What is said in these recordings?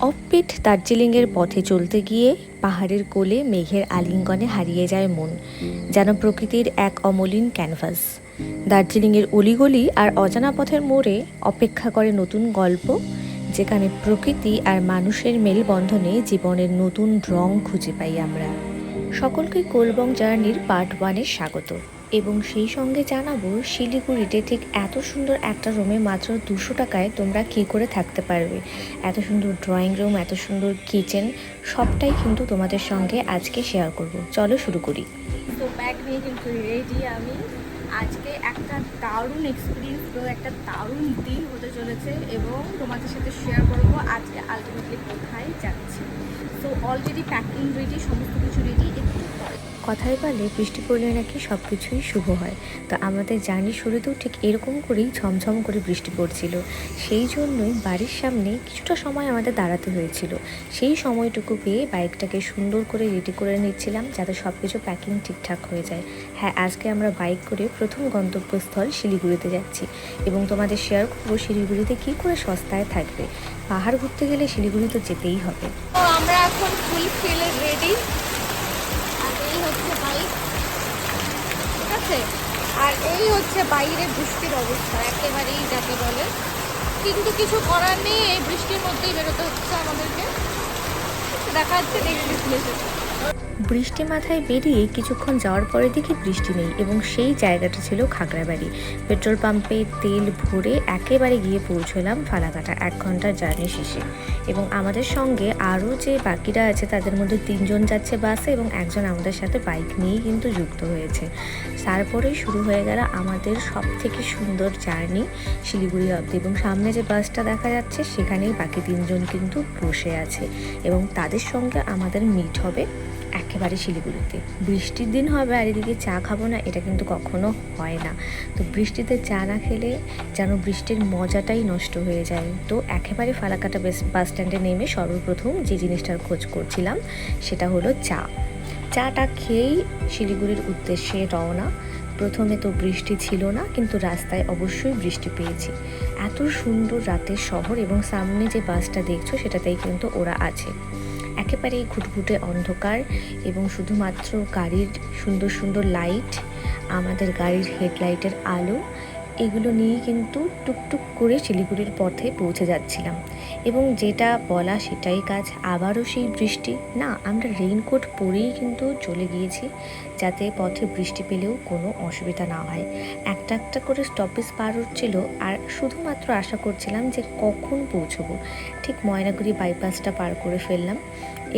Offbeat দার্জিলিংয়ের পথে চলতে গিয়ে পাহাড়ের কোলে মেঘের আলিঙ্গনে হারিয়ে যায় মন, যেন প্রকৃতির এক অমলিন ক্যানভাস। দার্জিলিংয়ের অলিগলি আর অজানা পথের মোড়ে অপেক্ষা করে নতুন গল্প, যেখানে প্রকৃতি আর মানুষের মেলবন্ধনে জীবনের নতুন রং খুঁজে পাই আমরা। সকলকে কোলবং জার্নির পার্ট ওয়ানের স্বাগত। এবং সেই সঙ্গে জানাব, শিলিগুড়িতে ঠিক এত সুন্দর একটা রুমে মাত্র দুশো টাকায় তোমরা কী করে থাকতে পারবে? এত সুন্দর ড্রয়িং রুম এত সুন্দর কিচেন সবটাই কিন্তু তোমাদের সঙ্গে আজকে শেয়ার করব। চলো শুরু করি। তো ব্যাগ নিয়ে কিন্তু রেডি আমি। আজকে একটা দারুণ এক্সপিরিয়েন্স তো, একটা দারুণ দিন হতে চলেছে এবং তোমাদের সাথে শেয়ার করব আজকে আলটিমেটলি কোথায় যাচ্ছি। তো অলরেডি প্যাকিং রেডি সমস্ত কিছু রেডি কথায় বলে বৃষ্টি পড়লে নাকি সব কিছুই শুভ হয়। তো আমাদের জার্নি শুরুতেও ঠিক এরকম করেই ঝমঝম করে বৃষ্টি পড়ছিল। সেই জন্যই বাড়ির সামনে কিছুটা সময় আমাদের দাঁড়াতে হয়েছিল। সেই সময়টুকু পেয়ে বাইকটাকে সুন্দর করে রেডি করে নিচ্ছিলাম যাতে সব কিছু প্যাকিং ঠিকঠাক হয়ে যায়। হ্যাঁ আজকে আমরা বাইক করে প্রথম গন্তব্যস্থল শিলিগুড়িতে যাচ্ছি এবং তোমাদের শেয়ার করব শিলিগুড়িতে কী করে সস্তায় থাকবে। পাহাড় ঘুরতে গেলে শিলিগুড়ি তো যেতেই হবে। আমরা এখন ফুল ফিল রেডি আর এই হচ্ছে বাইক ঠিক আছে? আর এই হচ্ছে বাইরে বৃষ্টির অবস্থা, একেবারেই যাকে বলে। কিন্তু কিছু করার নেই, এই বৃষ্টির মধ্যেই বেরোতে হচ্ছে আমাদেরকে। দেখা যাচ্ছে প্লেসে বৃষ্টি মাথায় বেরিয়ে কিছুক্ষণ যাওয়ার পরে দেখি বৃষ্টি নেই এবং সেই জায়গাটা ছিল খাগড়াবাড়ি। পেট্রোল পাম্পে তেল ভরে একেবারে গিয়ে পৌঁছলাম ফালাকাটা এক ঘণ্টার জার্নি শেষে। এবং আমাদের সঙ্গে আরও যে বাকিরা আছে তাদের মধ্যে তিনজন যাচ্ছে বাসে এবং একজন আমাদের সাথে বাইক নিয়েই কিন্তু যুক্ত হয়েছে। তারপরেই শুরু হয়ে গেল আমাদের সব থেকে সুন্দর জার্নি শিলিগুড়ি অবধি এবং সামনে যে বাসটা দেখা যাচ্ছে সেখানেই বাকি তিনজন কিন্তু বসে আছে এবং তাদের সঙ্গে আমাদের মিট হবে। একেবারে শিলিগুড়িতে। বৃষ্টির দিন হবে আর এদিকে চা খাব না, এটা কিন্তু কখনো হয় না। তো বৃষ্টিতে চা না খেলে যেন বৃষ্টির মজাটাই নষ্ট হয়ে যায়। তো একেবারে ফালাকাটা বেস স্ট্যান্ডে নেমে সর্বপ্রথম যে জিনিসটার খোঁজ করছিলাম, সেটা হলো চা। চাটা খেয়েই শিলিগুড়ির উদ্দেশ্যে রওনা। প্রথমে তো বৃষ্টি ছিল না, কিন্তু রাস্তায় অবশ্যই বৃষ্টি পেয়েছি। এত সুন্দর রাতের শহর এবং সামনে যে বাসটা দেখছ, সেটাতেই কিন্তু ওরা আছে। একেবারেই ঘুটঘুটে অন্ধকার এবং শুধুমাত্র গাড়ির সুন্দর সুন্দর লাইট আমাদের গাড়ির হেডলাইটের আলো এগুলো নিয়ে কিন্তু টুকটুক করে শিলিগুড়ির পথে পৌঁছে যাচ্ছিলাম। এবং যেটা বলা সেটাই কাজ, আবারও সেই বৃষ্টি। না, আমরা রেইনকোট পরেই কিন্তু চলে গিয়েছি, যাতে পথে বৃষ্টি পেলেও কোনো অসুবিধা না হয়। একটা একটা করে স্টপেজ পার হচ্ছিল, আর শুধুমাত্র আশা করছিলাম যে কখন পৌঁছবো। ঠিক ময়নাগুড়ি বাইপাসটা পার করে ফেললাম।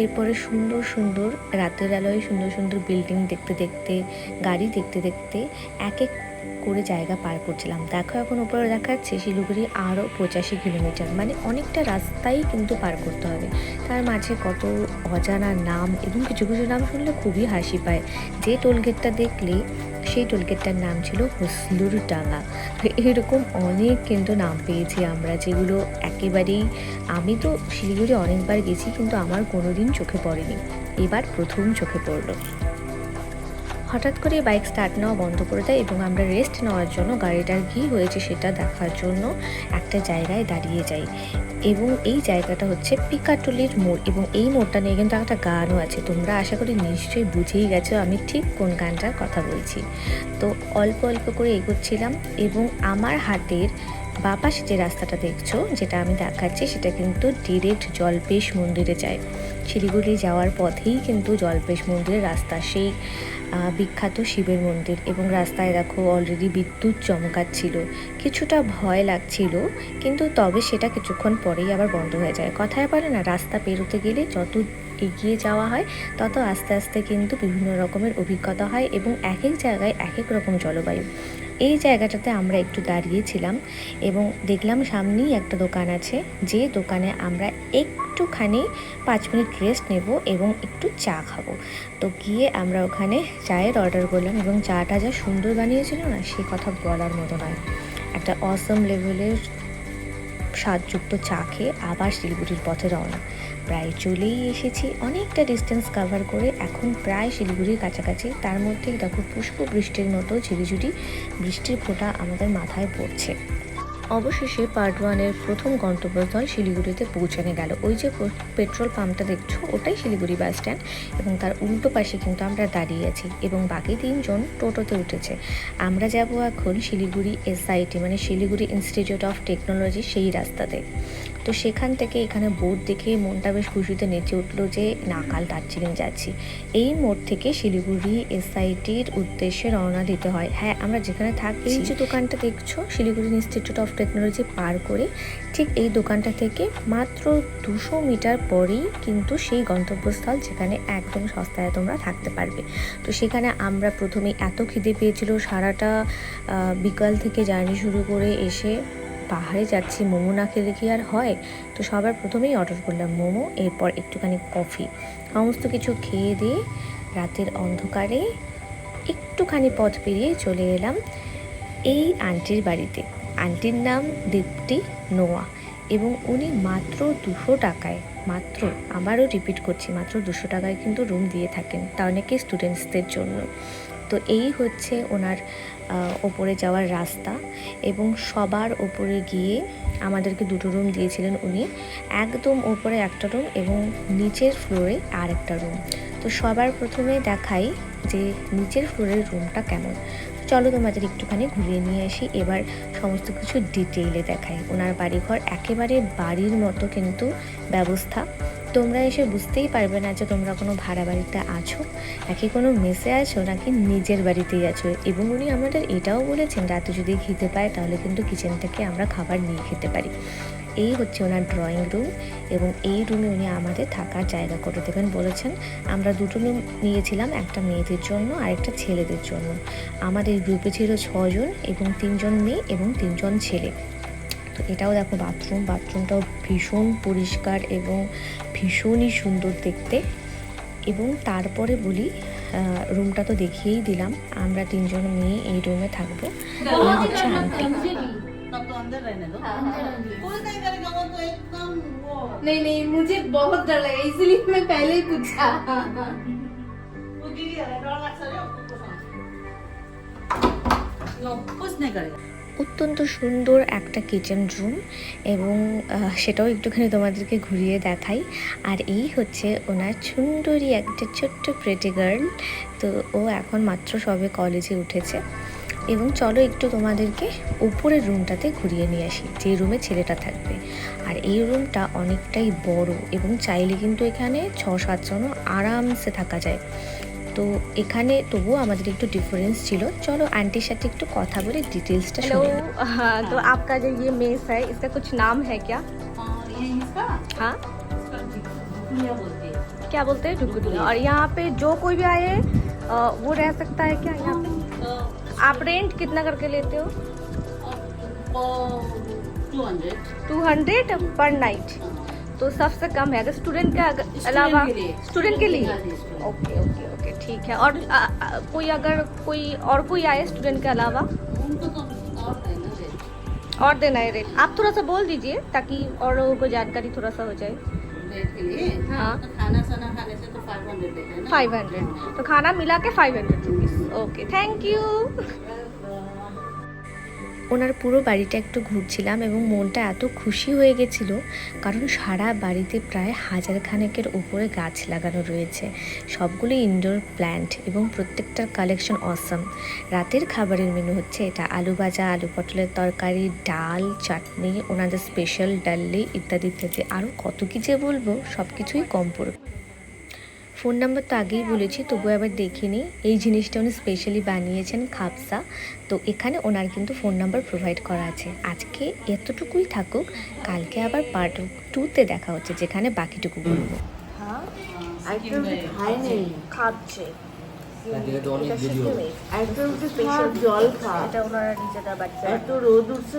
এরপরে সুন্দর সুন্দর রাতের আলোয় সুন্দর সুন্দর বিল্ডিং দেখতে দেখতে, গাড়ি দেখতে দেখতে, এক এক করে জায়গা পার করছিলাম। দেখো এখন উপরে দেখাচ্ছে শিলিগুড়ি আরও পঁচাশি কিলোমিটার। মানে অনেকটা রাস্তাই কিন্তু পার করতে হবে। তার মাঝে কত অজানা নাম এবং কিছু কিছু নাম শুনলে খুবই হাসি পায়। যে টোলগেটটা দেখলে সেই টোলগেটটার নাম ছিল হুসলুর ডাঙ্গা। এরকম অনেক কিন্তু নাম পেয়েছি আমরা, যেগুলো একেবারেই আমি তো শিলিগুড়ি অনেকবার গেছি কিন্তু আমার কোনোদিন চোখে পড়েনি। এবার প্রথম চোখে পড়ল। হঠাৎ করে বাইক স্টার্ট নেওয়া বন্ধ করে দেয় এবং আমরা রেস্ট নেওয়ার জন্য গাড়িটার কী হয়েছে সেটা দেখার জন্য একটা জায়গায় দাঁড়িয়ে যাই। এবং এই জায়গাটা হচ্ছে পিকাটুলির মোড় এবং এই মোড়টা নিয়ে কিন্তু একটা গানও আছে। তোমরা আশা করি নিশ্চয়ই বুঝেই গেছো আমি ঠিক কোন গানটার কথা বলছি। তো অল্প অল্প করে এগোচ্ছিলাম এবং আমার হাতের বাপাশে যে রাস্তাটা দেখছ যেটা আমি দেখাচ্ছি সেটা কিন্তু ডিরেক্ট জলপেশ মন্দিরে যায়। শিলিগুড়ি যাওয়ার পথেই কিন্তু জলপেশ মন্দিরের রাস্তা সেই বিখ্যাত শিবের মন্দির এবং রাস্তায় দেখো অলরেডি বিদ্যুৎ চমকাচ্ছিল। কিছুটা ভয় লাগছিল, কিন্তু তবে সেটা কিছুক্ষণ পরেই আবার বন্ধ হয়ে যায়। কথায় বলে না, রাস্তা পেরোতে গেলে যত এগিয়ে যাওয়া হয়, তত আস্তে আস্তে কিন্তু বিভিন্ন রকমের অভিজ্ঞতা হয় এবং এক এক জায়গায় এক এক রকম জলবায়ু। এই জায়গাটাতে আমরা একটু দাঁড়িয়েছিলাম এবং দেখলাম সামনেই একটা দোকান আছে। যে দোকানে আমরা একটুখানি পাঁচ মিনিট রেস্ট নেব এবং একটু চা খাব। তো গিয়ে আমরা ওখানে চায়ের অর্ডার করলাম এবং চাটা যা সুন্দর বানিয়েছিল না, সে কথা বলার মতো নয়। একটা অসম লেভেলের স্বাদযুক্ত চা খেয়ে আবার শিলিগুড়ির পথে রওনা। প্রায় চলেই এসেছি অনেকটা ডিস্টেন্স কাভার করে। এখন প্রায় শিলিগুড়ির কাছাকাছি। তার মধ্যেই দেখো পুষ্প বৃষ্টির মতো ঝিরিঝিরি বৃষ্টির ফোঁটা আমাদের মাথায় পড়ছে। অবশেষে পার্ট ওয়ানের প্রথম গন্তব্যস্থল শিলিগুড়িতে পৌঁছানো গেল। ওই যে পেট্রোল পাম্পটা দেখছ, ওটাই শিলিগুড়ি বাস স্ট্যান্ড এবং তার উল্টো পাশে কিন্তু আমরা দাঁড়িয়ে আছি এবং বাকি তিনজন টোটোতে উঠেছে। আমরা যাব এখন শিলিগুড়ি এসআইটি মানে শিলিগুড়ি ইনস্টিটিউট অফ টেকনোলজি সেই রাস্তাতে। তো সেখান থেকে এখানে বোর্ড দেখে মনটা বেশ খুশিতে নেচে উঠল যে না কাল দার্জিলিং যাচ্ছি। এই মোড় থেকে শিলিগুড়ি এসআইটির উদ্দেশ্যে রওনা দিতে হয়। হ্যাঁ আমরা যেখানে থাকি এই যে দোকানটা দেখছ শিলিগুড়ি ইনস্টিটিউট অফ টেকনোলজি পার করে ঠিক এই দোকানটা থেকে মাত্র দুশো মিটার পরেই কিন্তু সেই গন্তব্যস্থল যেখানে একদম সস্তায় তোমরা থাকতে পারবে। তো সেখানে আমরা প্রথমে এত খিদে পেয়েছিল সারাটা বিকাল থেকে জার্নি শুরু করে এসে পাহাড়ে যাচ্ছি, মোমো না খেলে কি আর হয়? তো সবার প্রথমেই অর্ডার করলাম মোমো, এরপর একটুখানি কফি সমস্ত কিছু খেয়ে দিয়ে রাতের অন্ধকারে একটুখানি পথ পেরিয়ে চলে এলাম এই আন্টির বাড়িতে। আন্টির নাম দীপ্তি নোয়া এবং উনি মাত্র দুশো টাকায়, মাত্র, আবারও রিপিট করছি, মাত্র দুশো টাকায় কিন্তু রুম দিয়ে থাকেন। তা অনেকে স্টুডেন্টসদের জন্য। তো এই হচ্ছে ওনার ওপরে যাওয়ার রাস্তা এবং সবার ওপরে গিয়ে আমাদেরকে দুটো রুম দিয়েছিলেন উনি। একদম ওপরে একটা রুম এবং নিচের ফ্লোরে আর একটা রুম তো সবার প্রথমে দেখাই যে নিচের ফ্লোরের রুমটা কেমন। চলো তোমাদের একটুখানি ঘুরিয়ে নিয়ে আসি। এবার সমস্ত কিছু ডিটেইলে দেখাই। ওনার বাড়িঘর একেবারে বাড়ির মতো কিন্তু ব্যবস্থা। তোমরা এসে বুঝতেই পারবে না যে তোমরা কোনো ভাড়া বাড়িতে আছো, নাকি কোনো মেসে আছো, নাকি নিজের বাড়িতেই আছো। এবং উনি আমাদের এটাও বলেছেন, রাতে যদি খেতে পায় তাহলে কিন্তু কিচেন থেকে আমরা খাবার নিয়ে খেতে পারি। এই হচ্ছে ওনার ড্রয়িং রুম এবং এই রুমে উনি আমাদের থাকার জায়গা করে দেবেন। বলেছেন, আমরা দুটো রুম নিয়েছিলাম, একটা মেয়েদের জন্য আর একটা ছেলেদের জন্য। আমাদের গ্রুপে ছিল ছজন এবং তিনজন মেয়ে এবং তিনজন ছেলে। তো এটাও দেখো বাথরুম বাথরুমটাও ভীষণ পরিষ্কার এবং ভীষণই সুন্দর দেখতে এবং তারপরে বলি রুমটা তো দেখিয়েই দিলাম আমরা তিনজন মেয়ে এই রুমে থাকবো এই হচ্ছে আন্টি तब तो अंदर रहने दो हाँ, हाँ, हाँ। कोई नहीं करेगा वो तो एकदम वो नहीं नहीं मुझे बहुत डर लगा इसलिए मैं पहले ही पूछा वो गिरी है डर लगता है उसको नो कुछ नहीं करेगा অত্যন্ত সুন্দর একটা কিচেন রুম এবং সেটাও একটুখানি তোমাদেরকে ঘুরিয়ে দেখাই। আর এই হচ্ছে ওনার সুন্দরী একটা ছোট্ট প্রেটি গার্ল তো ও এখন মাত্র সবে কলেজে উঠেছে। এবং চলো একটু তোমাদেরকে উপরের রুমটাতে ঘুরিয়ে নিয়ে আসি, যে রুমে ছেলেটা থাকবে। আর এই রুমটা অনেকটাই বড় এবং চাইলে কিন্তু এখানে ছ সাতজনও আরামসে থাকা যায়। তো এখানে তবুও আমাদের একটু ডিফারেন্স ছিল চলো আন্টির সাথে একটু কথা বলে ডিটেলসটা हेलो শুনে নিই। हाँ तो आपका जो ये मेस है इसका कुछ नाम है क्या हाँ ये इसका हाँ इसका दुनिया बोलते हैं क्या बोलते हैं डुगुरिया और यहाँ पे जो कोई भी आए अ, वो रह सकता है क्या यहाँ पे तो आप रेंट कितना करके लेते हो टू हंड्रेड टू हंड्रेड पर नाइट तो सबसे कम है अगर स्टूडेंट का अलावा स्टूडेंट के लिए? हाँ। ओके ओके ओके ठीक है। और आ, आ, कोई अगर कोई और कोई आए स्टूडेंट के अलावा? तो और देना है। रेट आप थोड़ा सा बोल दीजिए ताकि और लोगों को जानकारी थोड़ा सा हो जाए। रेट के लिए? हाँ। तो तो फाइव हंड्रेड हैं ना। फाइव हंड्रेड तो खाना मिला के five hundred rupees okay thank you ওনার পুরো বাড়িটা একটু ঘুরছিলাম এবং মনটা এত খুশি হয়ে গেছিল, কারণ সারা বাড়িতে প্রায় হাজার খানেকের উপরে গাছ লাগানো রয়েছে। সবগুলো ইনডোর প্ল্যান্ট এবং প্রত্যেকটার কালেকশন অসম রাতের খাবারের মেনু হচ্ছে এটা, আলু ভাজা, আলু পটলের তরকারি, ডাল, চাটনি, ওনাদের স্পেশাল ডাল্লি ইত্যাদি ইত্যাদি। আরও কত কী যে বলব সব কিছুই কম পড়বে। ফোন নাম্বার তো আগেই বলেছি তবু আবার দেখিনি। এই জিনিসটা উনি স্পেশালি বানিয়েছেন খাপসা। তো এখানে ওনার কিন্তু ফোন নাম্বার প্রোভাইড করা আছে। আজকে এতটুকুই থাকুক কালকে আবার পার্ট টুতে দেখা হচ্ছে যেখানে বাকিটুকু বলব। খাচ্ছে। অনেক ভিডিও একদম জল খা এটা ওনারা নিজেরা বাচ্চা এত রোদ উঠছে